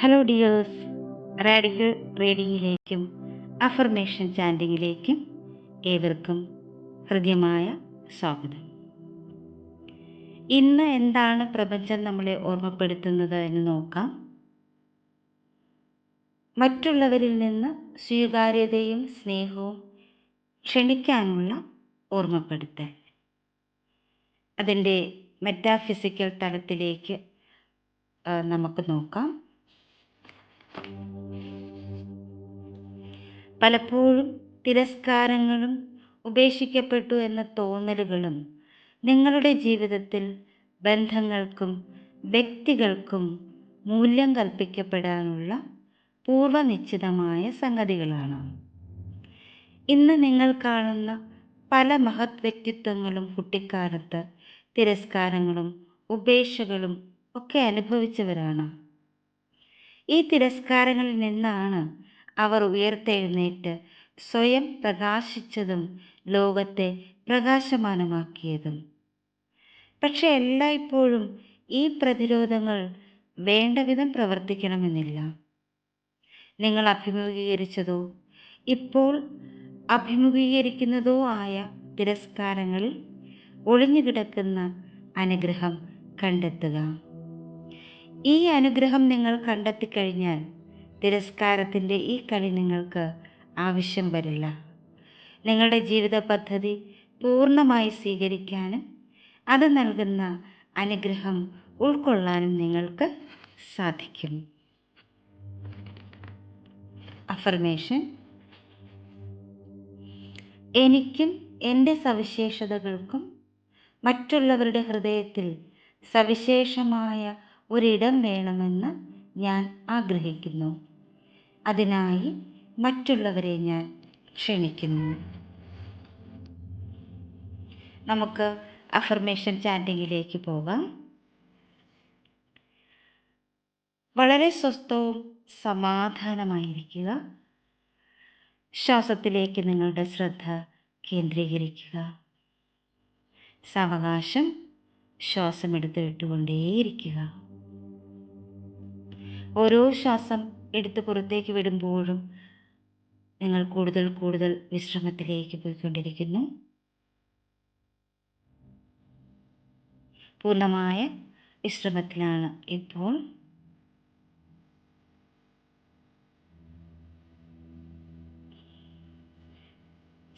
Hello dears radical റീഡിങ്ങിലേക്കും affirmation ചാൻഡിങ്ങിലേക്കും ഏവർക്കും ഹൃദ്യമായ സ്വാഗതം. ഇന്ന് എന്താണ് പ്രപഞ്ചം നമ്മളെ ഓർമ്മപ്പെടുത്തുന്നത് എന്ന് നോക്കാം. മറ്റുള്ളവരിൽ നിന്ന് സ്വീകാര്യതയും സ്നേഹവും ക്ഷണിക്കാനുള്ള ഓർമ്മപ്പെടുത്തൽ. അതിന്റെ മെറ്റാഫിസിക്കൽ തലത്തിലേക്ക് നമുക്ക് നോക്കാം. പലപ്പോഴും തിരസ്കാരങ്ങളും ഉപേക്ഷിക്കപ്പെട്ടു എന്ന തോന്നലുകളും നിങ്ങളുടെ ജീവിതത്തിൽ ബന്ധങ്ങൾക്കും വ്യക്തികൾക്കും മൂല്യം കൽപ്പിക്കപ്പെടാനുള്ള പൂർവനിശ്ചിതമായ സംഗതികളാണ്. ഇന്ന് നിങ്ങൾ കാണുന്ന പല മഹത് വ്യക്തിത്വങ്ങളും കുട്ടിക്കാലത്ത് തിരസ്കാരങ്ങളും ഉപേക്ഷകളും ഒക്കെ അനുഭവിച്ചവരാണ്. ഈ തിരസ്കാരങ്ങളിൽ നിന്നാണ് അവർ ഉയർത്തെഴുന്നേറ്റ് സ്വയം പ്രകാശിച്ചതും ലോകത്തെ പ്രകാശമാനമാക്കിയതും. പക്ഷെ എല്ലായ്പ്പോഴും ഈ പ്രതിരോധങ്ങൾ വേണ്ടവിധം പ്രവർത്തിക്കണമെന്നില്ല. നിങ്ങൾ അഭിമുഖീകരിച്ചതോ ഇപ്പോൾ അഭിമുഖീകരിക്കുന്നതോ ആയ തിരസ്കാരങ്ങളിൽ ഒളിഞ്ഞുകിടക്കുന്ന അനുഗ്രഹം കണ്ടെത്തുക. ഈ അനുഗ്രഹം നിങ്ങൾ കണ്ടെത്തിക്കഴിഞ്ഞാൽ തിരസ്കാരത്തിന്റെ ഈ കളി നിങ്ങൾക്ക് ആവശ്യം വരില്ല. നിങ്ങളുടെ ജീവിത പദ്ധതി പൂർണമായി സ്വീകരിക്കാനും അത് നൽകുന്ന അനുഗ്രഹം ഉൾക്കൊള്ളാനും നിങ്ങൾക്ക് സാധിക്കും. അഫർമേഷൻ എനിക്കും എന്റെ സവിശേഷതകൾക്കും മറ്റുള്ളവരുടെ ഹൃദയത്തിൽ സവിശേഷമായ ഒരിടം വേണമെന്ന് ഞാൻ ആഗ്രഹിക്കുന്നു. അതിനായി മറ്റുള്ളവരെ ഞാൻ ക്ഷണിക്കുന്നു. നമുക്ക് അഫർമേഷൻ ചാൻഡിങ്ങിലേക്ക് പോകാം. വളരെ സ്വസ്ഥവും സമാധാനമായിരിക്കുക. ശ്വാസത്തിലേക്ക് നിങ്ങളുടെ ശ്രദ്ധ കേന്ദ്രീകരിക്കുക. സാവകാശം ശ്വാസം വിട്ടുകൊണ്ടേയിരിക്കുക. ഓരോ ശ്വാസം എടുത്ത് പുറത്തേക്ക് വിടുമ്പോഴും നിങ്ങൾ കൂടുതൽ കൂടുതൽ വിശ്രമത്തിലേക്ക് പോയിക്കൊണ്ടിരിക്കുന്നു. പൂർണമായ വിശ്രമത്തിലാണ് ഇപ്പോൾ.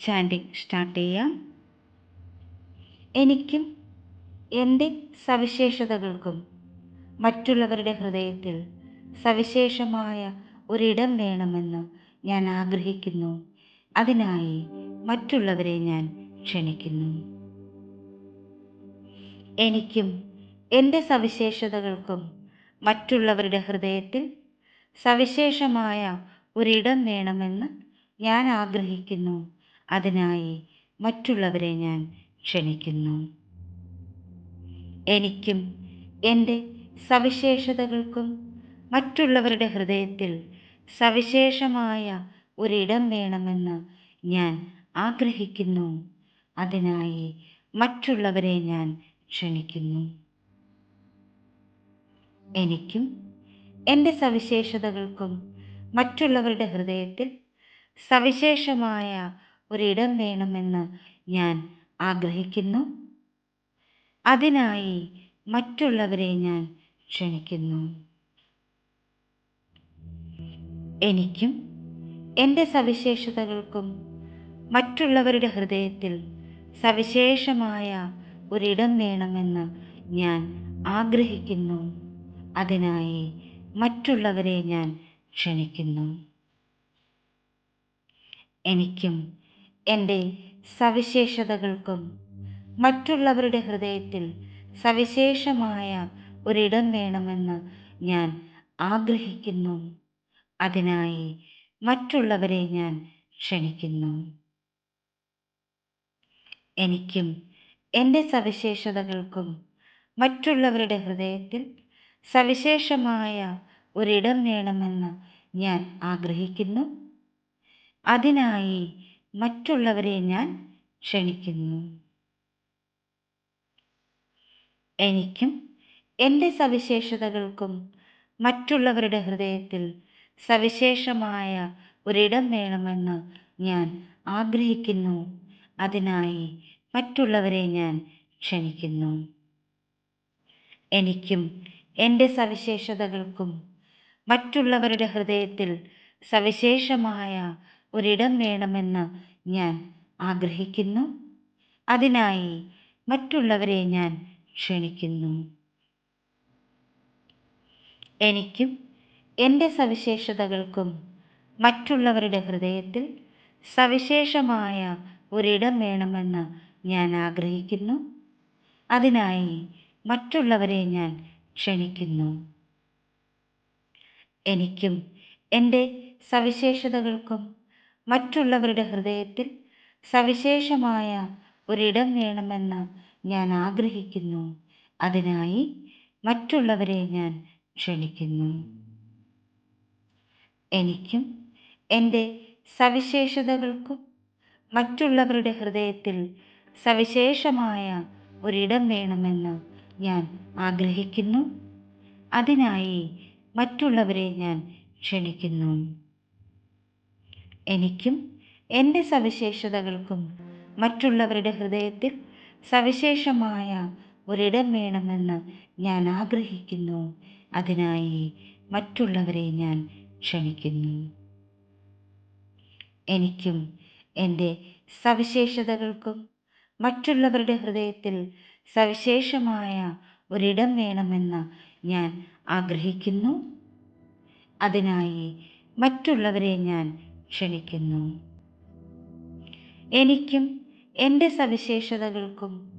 ചാൻഡിങ് സ്റ്റാർട്ട് ചെയ്യാം. എനിക്കും എന്റെ സവിശേഷതകൾക്കും മറ്റുള്ളവരുടെ ഹൃദയത്തിൽ സവിശേഷമായ ഒരിടം വേണമെന്ന് ഞാൻ ആഗ്രഹിക്കുന്നു. അതിനായി മറ്റുള്ളവരെ ഞാൻ ക്ഷണിക്കുന്നു. എനിക്കും എന്റെ സവിശേഷതകൾക്കും മറ്റുള്ളവരുടെ ഹൃദയത്തിൽ സവിശേഷമായ ഒരിടം വേണമെന്ന് ഞാൻ ആഗ്രഹിക്കുന്നു. അതിനായി മറ്റുള്ളവരെ ഞാൻ ക്ഷണിക്കുന്നു. എനിക്കും എന്റെ സവിശേഷതകൾക്കും മറ്റുള്ളവരുടെ ഹൃദയത്തിൽ സവിശേഷമായ ഒരിടം വേണമെന്ന് ഞാൻ ആഗ്രഹിക്കുന്നു. അതിനായി മറ്റുള്ളവരെ ഞാൻ ക്ഷണിക്കുന്നു. എനിക്കും എന്റെ സവിശേഷതകൾക്കും മറ്റുള്ളവരുടെ ഹൃദയത്തിൽ സവിശേഷമായ ഒരിടം വേണമെന്ന് ഞാൻ ആഗ്രഹിക്കുന്നു. അതിനായി മറ്റുള്ളവരെ ഞാൻ ക്ഷണിക്കുന്നു. എനിക്കും എന്റെ സവിശേഷതകൾക്കും മറ്റുള്ളവരുടെ ഹൃദയത്തിൽ സവിശേഷമായ ഒരിടം വേണമെന്ന് ഞാൻ ആഗ്രഹിക്കുന്നു. അതിനായി മറ്റുള്ളവരെ ഞാൻ ക്ഷണിക്കുന്നു. എനിക്കും എന്റെ സവിശേഷതകൾക്കും മറ്റുള്ളവരുടെ ഹൃദയത്തിൽ സവിശേഷമായ ഒരിടം വേണമെന്ന് ഞാൻ ആഗ്രഹിക്കുന്നു. അതിനായി മറ്റുള്ളവരെ ഞാൻ ക്ഷണിക്കുന്നു. എനിക്കും എന്റെ സവിശേഷതകൾക്കും മറ്റുള്ളവരുടെ ഹൃദയത്തിൽ സവിശേഷമായ ഒരിടം വേണമെന്ന് ഞാൻ ആഗ്രഹിക്കുന്നു. അതിനായി മറ്റുള്ളവരെ ഞാൻ ക്ഷണിക്കുന്നു. എനിക്കും എന്റെ സവിശേഷതകൾക്കും മറ്റുള്ളവരുടെ ഹൃദയത്തിൽ സവിശേഷമായ ഒരിടം വേണമെന്ന് ഞാൻ ആഗ്രഹിക്കുന്നു. അതിനായി മറ്റുള്ളവരെ ഞാൻ ക്ഷണിക്കുന്നു. എനിക്കും എന്റെ സവിശേഷതകൾക്കും മറ്റുള്ളവരുടെ ഹൃദയത്തിൽ സവിശേഷമായ ഒരിടം വേണമെന്ന് ഞാൻ ആഗ്രഹിക്കുന്നു. അതിനായി മറ്റുള്ളവരെ ഞാൻ ക്ഷണിക്കുന്നു. എനിക്കും എന്റെ സവിശേഷതകൾക്കും മറ്റുള്ളവരുടെ ഹൃദയത്തിൽ സവിശേഷമായ ഒരിടം വേണമെന്ന് ഞാൻ ആഗ്രഹിക്കുന്നു. അതിനായി മറ്റുള്ളവരെ ഞാൻ ക്ഷണിക്കുന്നു. എനിക്കും എന്റെ സവിശേഷതകൾക്കും മറ്റുള്ളവരുടെ ഹൃദയത്തിൽ സവിശേഷമായ ഒരിടം വേണമെന്ന് ഞാൻ ആഗ്രഹിക്കുന്നു. അതിനായി മറ്റുള്ളവരെ ഞാൻ ക്ഷണിക്കുന്നു. എനിക്കും എന്റെ സവിശേഷതകൾക്കും മറ്റുള്ളവരുടെ ഹൃദയത്തിൽ സവിശേഷമായ ഒരിടം വേണമെന്ന് ഞാൻ ആഗ്രഹിക്കുന്നു. അതിനായി മറ്റുള്ളവരെ ഞാൻ ക്ഷണിക്കുന്നു. എനിക്കും എന്റെ സവിശേഷതകൾക്കും മറ്റുള്ളവരുടെ ഹൃദയത്തിൽ സവിശേഷമായ ഒരിടം വേണമെന്ന് ഞാൻ ആഗ്രഹിക്കുന്നു. അതിനായി മറ്റുള്ളവരെ ഞാൻ ക്ഷണിക്കുന്നു. എനിക്കും എന്റെ സവിശേഷതകൾക്കും മറ്റുള്ളവരുടെ ഹൃദയത്തിൽ സവിശേഷമായ ഒരിടം വേണമെന്ന് ഞാൻ ആഗ്രഹിക്കുന്നു. അതിനായി മറ്റുള്ളവരെ ഞാൻ ക്ഷണിക്കുന്നു. എനിക്കും എന്റെ സവിശേഷതകൾക്കും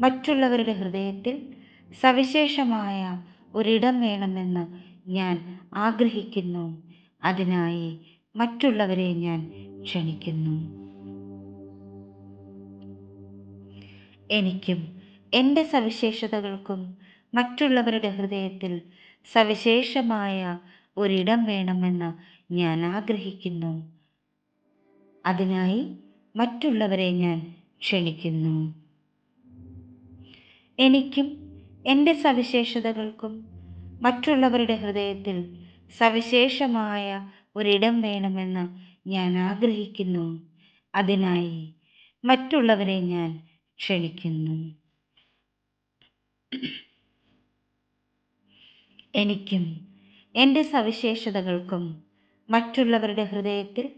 മറ്റുള്ളവരുടെ ഹൃദയത്തിൽ സവിശേഷമായ ഒരിടം വേണമെന്ന് ഞാൻ ആഗ്രഹിക്കുന്നു. അതിനായി മറ്റുള്ളവരെ ഞാൻ ക്ഷണിക്കുന്നു. എനിക്കും എന്റെ സവിശേഷതകൾക്കും മറ്റുള്ളവരുടെ ഹൃദയത്തിൽ സവിശേഷമായ ഒരിടം വേണമെന്ന് ഞാൻ ആഗ്രഹിക്കുന്നു. അതിനായി മറ്റുള്ളവരെ ഞാൻ ക്ഷണിക്കുന്നു. എനിക്കും എന്റെ സവിശേഷതകൾക്കും മറ്റുള്ളവരുടെ ഹൃദയത്തിൽ സവിശേഷമായ ഒരിടം വേണമെന്ന് ഞാൻ ആഗ്രഹിക്കുന്നു. അതിനായി മറ്റുള്ളവരെ ഞാൻ ക്ഷണിക്കുന്നു. എനിക്കും എന്റെ സവിശേഷതകൾക്കും മറ്റുള്ളവരുടെ ഹൃദയത്തിൽ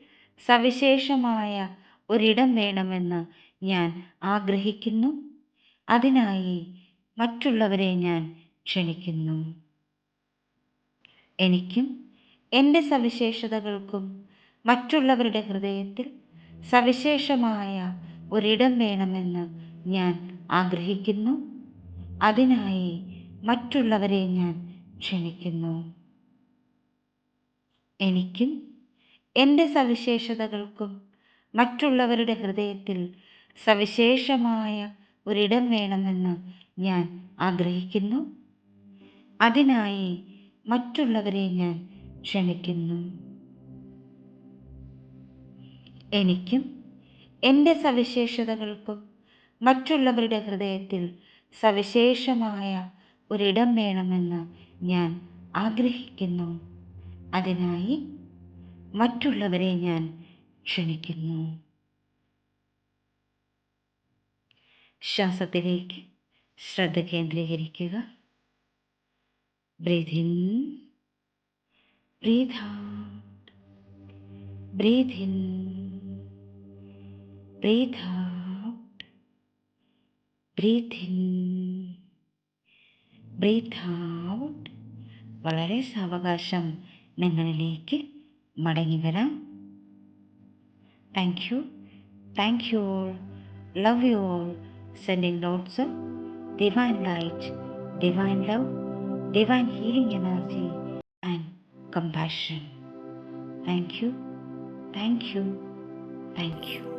സവിശേഷമായ ഒരിടം വേണമെന്ന് ഞാൻ ആഗ്രഹിക്കുന്നു. അതിനായി മറ്റുള്ളവരെ ഞാൻ ക്ഷണിക്കുന്നു. എനിക്കും എന്റെ സവിശേഷതകൾക്കും മറ്റുള്ളവരുടെ ഹൃദയത്തിൽ സവിശേഷമായ ഒരിടം വേണമെന്ന് ഞാൻ ആഗ്രഹിക്കുന്നു. അതിനായി മറ്റുള്ളവരെ ഞാൻ ക്ഷണിക്കുന്നു. എനിക്കും എന്റെ സവിശേഷതകൾക്കും മറ്റുള്ളവരുടെ ഹൃദയത്തിൽ സവിശേഷമായ ഒരിടം വേണമെന്ന് ഞാൻ ആഗ്രഹിക്കുന്നു. അതിനായി മറ്റുള്ളവരെ ഞാൻ ക്ഷണിക്കുന്നു. എനിക്കും എന്റെ സവിശേഷതകൾക്കും മറ്റുള്ളവരുടെ ഹൃദയത്തിൽ സവിശേഷമായ ഒരിടം വേണമെന്ന് ഞാൻ ആഗ്രഹിക്കുന്നു. അതിനായി മറ്റുള്ളവരെ ഞാൻ ക്ഷണിക്കുന്നു. ശ്വാസത്തിലേക്ക് ശ്രദ്ധ കേന്ദ്രീകരിക്കുക. breathe in breathe out breathe in breathe out breathe in breathe out വളരെ സാവകാശം നിങ്ങളിലേക്ക് മടങ്ങി വരാം thank you thank you all love you all sending lots of divine light, divine love, divine healing energy, and compassion. Thank you, thank you, thank you.